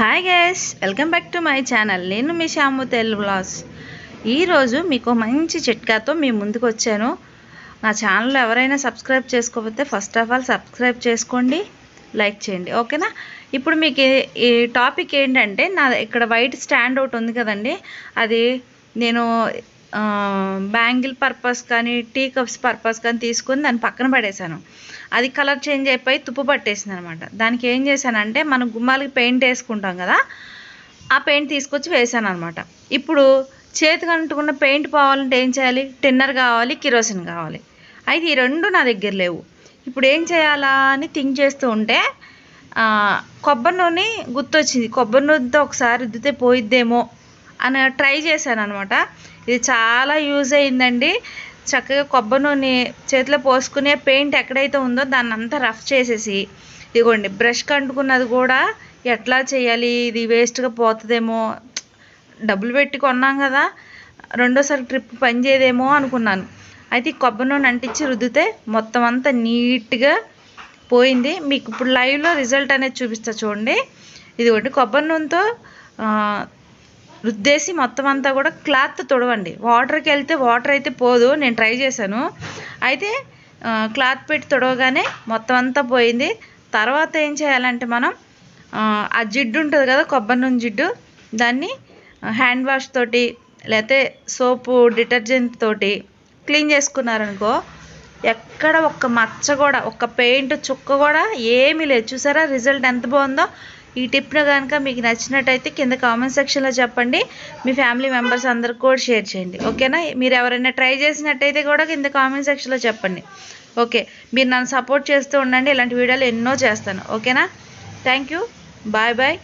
Hi guys welcome back to my channel నేను మీ శ్యాము తెల్ వ్లాగ్స్ ఈరోజు మీకు మంచి చిట్కాతో మీ ముందుకు వచ్చాను. నా ఛానల్ ఎవరైనా సబ్స్క్రైబ్ చేసుకోకపోతే ఫస్ట్ ఆఫ్ ఆల్ సబ్స్క్రైబ్ చేసుకోండి లైక్ చేయండి ఓకేనా ఇప్పుడు మీకు ఈ- ఈ టాపిక్ ఏంటంటే నా ఇక్కడ వైట్ స్టాండ్ ఒకటి ఉంది కదండి. అది నేను బ్యాంగిల్ పర్పస్ కానీ టీ కప్స్ పర్పస్ కానీ తీసుకొని దాన్ని పక్కన పడేశాను. అది కలర్ చేంజ్ అయిపోయి తుప్పు పట్టేసింది అనమాట దానికి ఏం చేశానంటే మనం గుమ్మాలకి పెయింట్ వేసుకుంటాం కదా ఆ పెయింట్ తీసుకొచ్చి వేసాను అనమాట ఇప్పుడు చేతికి అంటుకున్న పెయింట్ పోవాలంటే ఏం చేయాలి? టిన్నర్ కావాలి కిరోసిన్ కావాలి. అయితే ఈ రెండు నా దగ్గర లేవు. ఇప్పుడు ఏం చేయాలా అని థింక్ చేస్తూ ఉంటే కొబ్బరి నూనె గుర్తొచ్చింది. కొబ్బరి నూనెతో ఒకసారి రుద్దితే పోయిద్దేమో అని ట్రై చేశాను అనమాట ఇది చాలా యూజ్ అయిందండి. చక్కగా కొబ్బరి నూనె చేతిలో పోసుకునే పెయింట్ ఎక్కడైతే ఉందో దాన్ని అంతా రఫ్ చేసేసి ఇదిగోండి బ్రష్ కంటుకున్నది కూడా ఎట్లా చేయాలి ఇది వేస్ట్గా పోతుందేమో డబ్బులు పెట్టి కొన్నాం కదా రెండోసారి ట్రిప్ పనిచేయదేమో అనుకున్నాను. అయితే ఈ కొబ్బరి నూనె అంటించి రుద్దితే మొత్తం అంతా నీట్గా పోయింది. మీకు ఇప్పుడు లైవ్లో రిజల్ట్ అనేది చూపిస్తా చూడండి. ఇది ఒకటి కొబ్బరి నూనెతో రుద్దేసి మొత్తం అంతా కూడా క్లాత్ తుడవండి. వాటర్కి వెళ్తే వాటర్ అయితే పోదు నేను ట్రై చేశాను. అయితే క్లాత్ పెట్టి తుడవగానే మొత్తం అంతా పోయింది. తర్వాత ఏం చేయాలంటే మనం ఆ, ఆ జిడ్డు ఉంటుంది కదా కొబ్బరి నూనె జిడ్డు దాన్ని హ్యాండ్ వాష్ తోటి లేకపోతే సోపు డిటర్జెంట్ తోటి క్లీన్ చేసుకున్నారనుకో ఎక్కడ ఒక్క మచ్చ కూడా ఒక్క పెయింట్ చుక్క కూడా ఏమీ లేదు. చూసారా రిజల్ట్ ఎంత బాగుందో? ఈ టిప్ను కనుక మీకు నచ్చినట్టయితే కింద కామెంట్ సెక్షన్లో చెప్పండి. మీ ఫ్యామిలీ మెంబర్స్ అందరికి కూడా షేర్ చేయండి. ఓకేనా మీరు ఎవరైనా ట్రై చేసినట్టయితే కూడా కింద కామెంట్ సెక్షన్లో చెప్పండి. ఓకే మీరు నన్ను సపోర్ట్ చేస్తూ ఉండండి. ఇలాంటి వీడియోలు ఎన్నో చేస్తాను. ఓకేనా థ్యాంక్ యూ బాయ్ బాయ్